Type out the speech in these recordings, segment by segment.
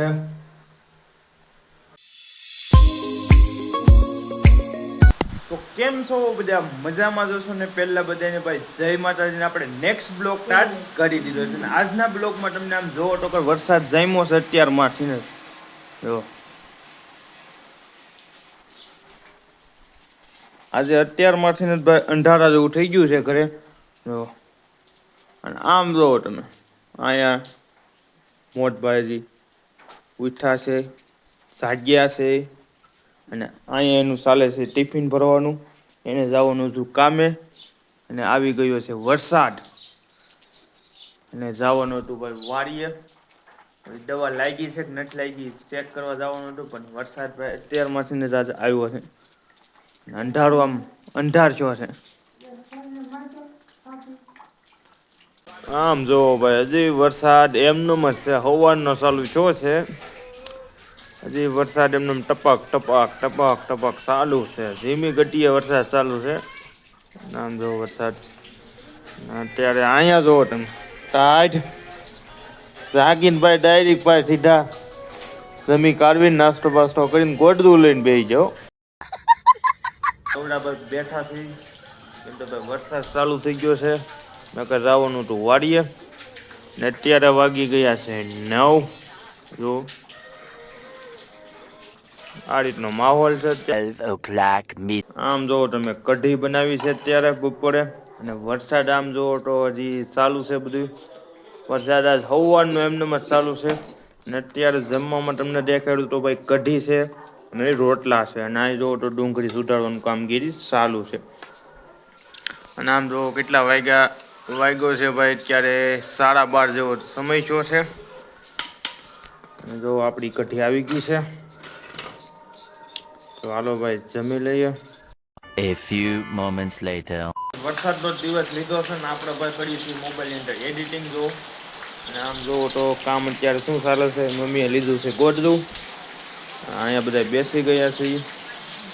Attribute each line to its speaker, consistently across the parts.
Speaker 1: છે તો કેમ છો બધા? મજામાં જશો ને? પહેલા બધાને ભાઈ, જય માતાજીને આપણે નેક્સ્ટ બ્લોક સ્ટાર્ટ કરી દીધો છે. અને આજના બ્લોકમાં તમને આમ જોવો તો કે વરસાદ જામ્યો છે અત્યારમાંથી ને. જો. આજે અત્યારમાંથી ને ભાઈ અંધારા જેવું થઈ ગયું છે ઘરે. જો. અને આમ જોવો તમે. અહીંયા, મોટભાઈજી. ઉઠ્યા છે, જાગ્યા છે અને અહીંયા એનું ચાલે છે ટિફિન ભરવાનું. એને જવાનું હતું કામે અને આવી ગયો છે વરસાદ. અને જવાનું હતું ભાઈ વાડીએ. દવા લાગી છે કે નથી લાગી ચેક કરવા જવાનું હતું, પણ વરસાદ ભાઈ અત્યારમાંથી ને જ આવ્યો છે. અંધારો આમ અંધાર છો છે. આમ જો ભાઈ, હજી વરસાદ એમનો જ છે હવાનો ચાલુ છો છે. હજી વરસાદ એમને ટપક ટપક ટપક ટપક ચાલુ છે. ધીમી ગટીએ વરસાદ ચાલુ છે. નામ જો વરસાદ. અત્યારે અહીંયા જુઓ તમે. ટાઈટ જાગીને ભાઈ ડાયરેક્ટ ભાઈ સીધા. જમી કાઢવીને નાસ્તો બાસ્તો કરીને ગોડદું લઈને બેસી જાઓ. કવડા પર બેઠા થઈ કેમ તો વરસાદ ચાલુ થઈ ગયો છે. નકર જવાનું હતું વાડીએ. ને અત્યારે વાગી ગયા છે નવ. જો. આ રીતનો માહોલ છે અત્યારે.
Speaker 2: 12 o'clock
Speaker 1: આમ જોવો તમે કઢી બનાવી છે અત્યારે બપોરે. અને વરસાદ આમ જોવો તો હજી ચાલુ છે બધું. વરસાદ આજ હવારનો એમનેમ જ ચાલુ છે. અને અત્યારે જમવામાં તમને દેખાડ્યું તો ભાઈ કઢી છે અને રોટલા છે. અને આ જોવો તો ડુંગળી સુધારવાનું કામગીરી ચાલુ છે. અને આમ જોવો કેટલા વાગ્યા વાગ્યો છે ભાઈ અત્યારે સાડા બાર જેવો સમય શો છે. જો આપણી કઢી આવી ગઈ છે. તો હાલો ભાઈ જમી લઈએ.
Speaker 2: A few moments later.
Speaker 1: વરસાદનો દિવસ લીધો છે ને આપણે ભાઈ કરીએ છીએ મોબાઈલની અંદર. એડિટિંગ જો અને આમ જોવો તો કામ અત્યારે શું ચાલે છે મમ્મીએ લીધું છે ગોટલું અહીંયા બધા બેસી ગયા છે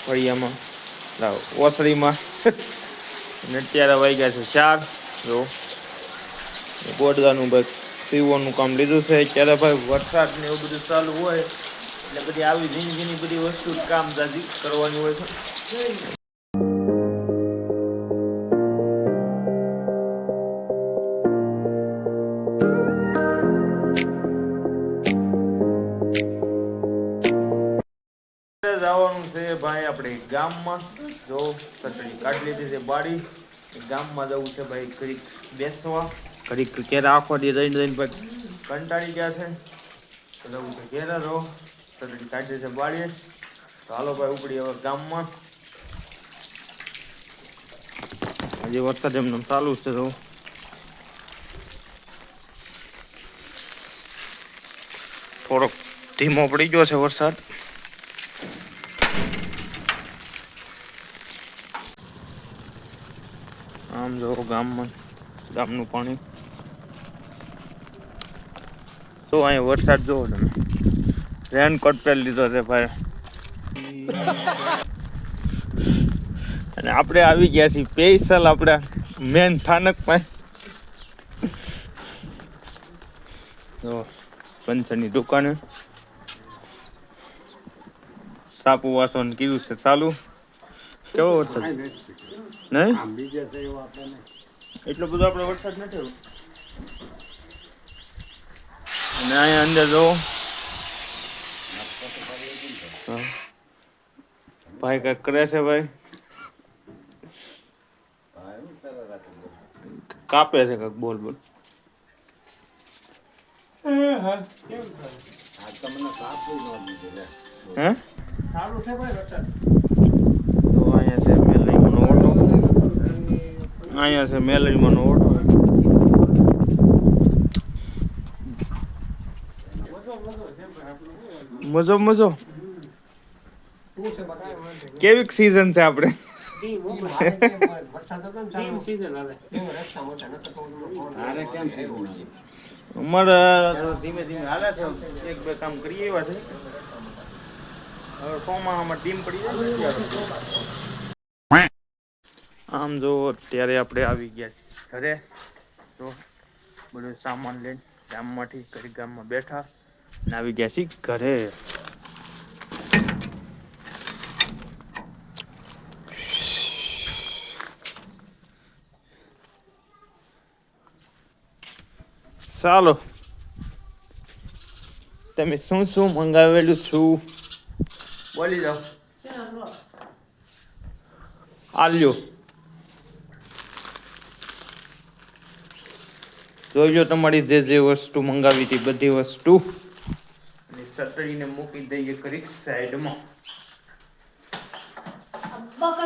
Speaker 1: ફળિયામાં. ઓસરીમાં. અને અત્યારે વાગ્યા છે ચાર. જો. ગોદડાનું ભાઈ પીવાનું કામ લીધું છે. અત્યારે ભાઈ વરસાદ ને એવું બધું ચાલુ હોય એટલે બધી આવી જિંદગીની બધી વસ્તુ કામ દાદી કરવાની હોય છે. જવાનું છે ભાઈ આપણે ગામમાં. જો ચટણી કાઢી લીધી છે બાડી. ગામમાં જવું છે ભાઈ ઘડીક બેસવા. ઘડીક ક્યારે આખો દી રહીને રહીને ભાઈ કંટાળી ગયા છે. જવું છે ઘેરા રહો. ચટણી કાઢી છે બાળીએ. તો હાલો ભાઈ ઉપડી હવે ગામમાં. હજી વરસાદ એમને ચાલુ છે તો થોડોક ધીમો પડી ગયો છે વરસાદ. આમ જો ગામમાં, ગામનું પાણી. તો અહીંયા વરસાદ જોવો તમે. રેનકોટ પહેરી લીધો છે ભાઈ. અને આપણે આવી ગયા છીએ પેસલ આપણે મેન સ્થાનક પાસે. જો, પંચરની દુકાને. સાપુ વાસણ કીધું છે, ચાલુ. કેવો વરસાદ? નહીં? એટલો બધો આપણે વરસાદ નથી અને અહીંયા અંદર જો ભાઈ કઈ કરે છે ભાઈ? કાપે છે કંઈક બોલ બોલ. હે તો અહીંયા છે મેલડીમાંનો ઓટો અહીંયા છે મેલડીમાંનો ઓટો મજો મજો. કેવીક સીઝન છે આપણે? અમારે ધીમે ધીમે હાલે છે. એક બે કામ કરીએ એવા છે. હવે ટીમ પડી જાય ને. આમ જો અત્યારે આપણે આવી ગયા છીએ ઘરે. તો બધો સામાન લઈને ગામમાંથી ઘરે ગામમાં બેઠા અને આવી ગયા છીએ ઘરે. ચાલો. તમે શું શું મંગાવેલું છું? બોલી જાઓ આલ્યો. જોઈજો તમારી જે જે વસ્તુ મંગાવી હતી બધી વસ્તુ. ચટણીને મૂકી દઈએ કરી સાઈડમાં.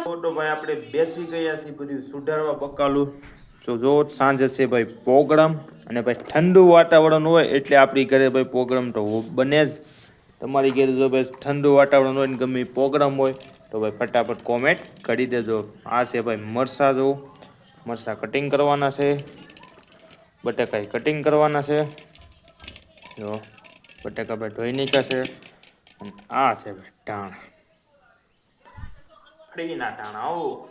Speaker 1: ફોટો ભાઈ આપણે બેસી ગયા છીએ બધું સુધારવા બકાલું. તો જો સાંજે છે ભાઈ પ્રોગ્રામ અને ભાઈ ઠંડુ વાતાવરણ હોય એટલે આપણી ઘરે ભાઈ પ્રોગ્રામ તો બને જ. તમારી ઘરે જો ભાઈ ઠંડુ વાતાવરણ હોય ને ગમે પ્રોગ્રામ હોય તો ભાઈ ફટાફટ કોમેન્ટ કરી દેજો. આ છે ભાઈ મરસા જો. મરસા કટિંગ કરવાના છે. બટાકા કટિંગ કરવાના છે. જો બટાકા ભાઈ ધોઈ છે. અને આ છે ભાઈ ટાણા. ફ્રીના ટાણા આવો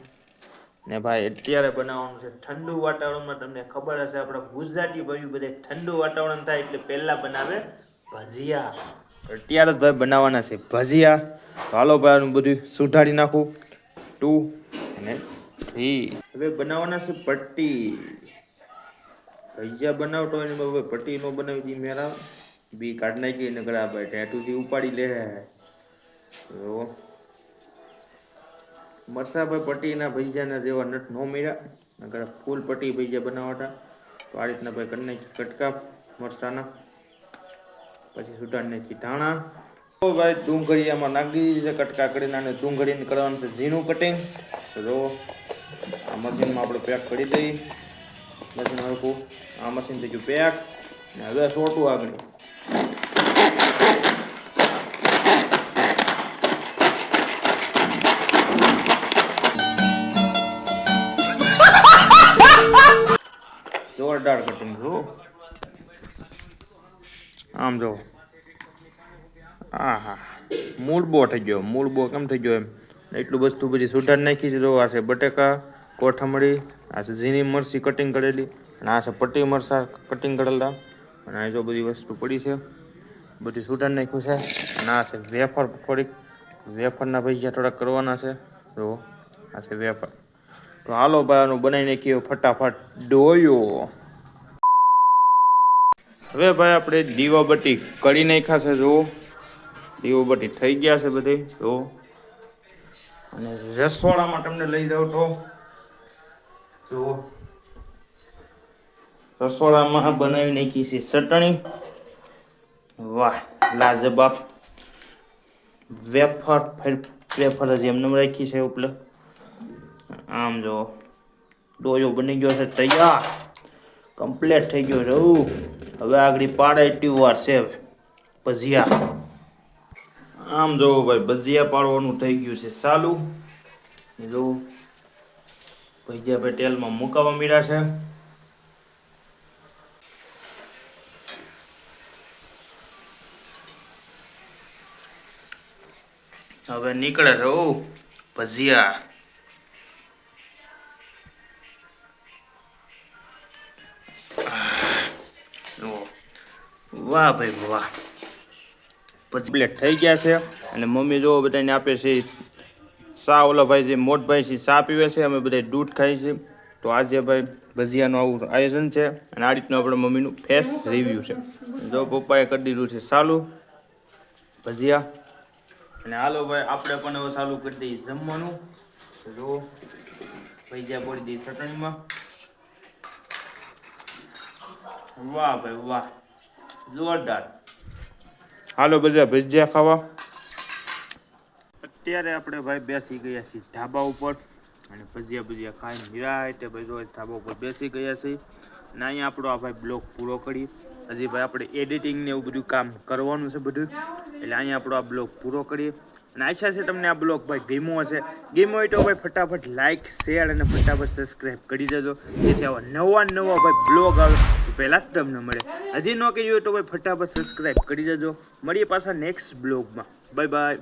Speaker 1: ને ભાઈ, અત્યારે બનાવવાનું છે ઠંડુ વાતાવરણમાં તમને ખબર હશે, આપણા ગુજરાતી ભાઈ બધે ઠંડુ વાતાવરણ થાય એટલે પહેલા બનાવે ભજીયા. અત્યારે જ ભાઈ બનાવવાના છે ભજીયા. હાલો ભાઈ બધું સુધારી નાખું. ટુ અને થ્રી હવે બનાવવાના છે પટ્ટી. ભજીયા બનાવતો હોય ને પટ્ટી નો બનાવી દી મેરા બી કાઢ નાખી ને ગળા ભાઈ ટેટુથી ઉપાડી લે. મરસાભાઈ પટ્ટીના ભજીયાના જેવા નટ નો મળ્યા, નકર ફૂલ પટ્ટી ભજીયા બનાવતા તો આ રીતના ભાઈ કરી કટકા, મરસાના, પછી સુટાણને ચીટાણા તો ભાઈ ડુંગળીયામાં નાખી દીધી છે કટકા કરીને અને ડુંગળીને કરવાનું છે ઝીણું કટિંગ. તો જો આ મશીનમાં આપણે પેક કરી દઈએ. મશીન હરખું, આ મશીન થઈ ગયું પેક, ને હવે સોટું આગળ. જોરદાર કટિંગ જુઓ આમ જો હા હા મૂળબો થઈ ગયો મૂળબો કેમ થઈ ગયો એમ એટલું વસ્તુ બધી સુધાર નાખી છે જો આ છે બટેકા કોથમરી આ છે ઝીણી મરચી કટિંગ કરેલી અને આ છે પટ્ટી મરચા કટિંગ કરેલા અને આ જો બધી વસ્તુ પડી છે બધી સુધાર નાખ્યું છે અને આ છે વેફર થોડીક વેફરના ભજીયા થોડાક કરવાના છે જો આ છે વેફર તો હાલો ભાઈ બનાવી નાખીએ ફટાફટ ડોયો હવે ભાઈ આપણે દીવાબત્તી કરી નાખ્યા છે જો દીવાબત્તી થઈ ગયા છે બધે જો અને રસોડામાં તમને લઈ જાઉં તો જો રસોડામાં બનાવી નાખી છે ચટણી. વાહ, લાજવાબ. વેફર, ફેર- વેફર જ એમને રાખી છે ઉપર આમ જો ડોયો બની ગયો છે, તૈયાર. કમ્પ્લીટ થઈ ગયો છે. હવે આગળ પાડે ટ્યુવાર વાર છે ભજીયા. આમ જો ભાઈ, ભજીયા પાડવાનું થઈ ગયું છે ચાલુ. જો, ભજીયા ભાઈ તેલમાં મુકાવા મીડા છે. હવે નીકળે છે, ઓ, ભજીયા. વાહ ભાઈ વાહ. પછી પ્લેટ થઈ ગયા છે. અને મમ્મી જો બધાને આપે છે સા ઓલા ભાઈ જે મોટભાઈ છે સા પીવે છે અમે બધા દૂધ ખાઈએ છીએ તો આજે ભાઈ ભજીયાનું આવું આયોજન છે અને આ રીતનું આપણે મમ્મીનું ફેસ રિવ્યુ છે. જો પપ્પાએ કરી દીધું છે ચાલુ ભજીયા. અને હાલો ભાઈ આપણે પણ હવે ચાલુ કરી દઈએ જમવાનું. જો ભજીયા પડી દઈએ ચટણીમાં. વાહ ભાઈ વાહ. જોરદાર. હાલો બધા ભજીયા ખાવા. અત્યારે આપણે ભાઈ બેસી ગયા છીએ ધાબા ઉપર અને ભજીયા ભજીયા ખાઈને નિરાયતે ભાઈ જો ધાબા ઉપર બેસી ગયા છીએ. અને અહીંયા આપણો આ ભાઈ બ્લોગ પૂરો કરી હજી ભાઈ આપણે એડિટિંગ ને એવું બધું કામ કરવાનું છે બધું. એટલે અહીંયા આપણો આ બ્લોગ પૂરો કરીએ. અને આશા છે તમને આ બ્લોગ ભાઈ ગમ્યો હશે. ગમ્યો હોય તો ભાઈ ફટાફટ લાઇક શેર અને ફટાફટ સબસ્ક્રાઈબ કરી દેજો. જેથી આવા નવા નવા ભાઈ બ્લોગ આવે. પહેલાં જ તમને મળે. હજી ન કહ્યું હોય તો ભાઈ ફટાફટ સબસ્ક્રાઈબ કરી દેજો. મળીએ પાછા નેક્સ્ટ બ્લોગમાં બાય બાય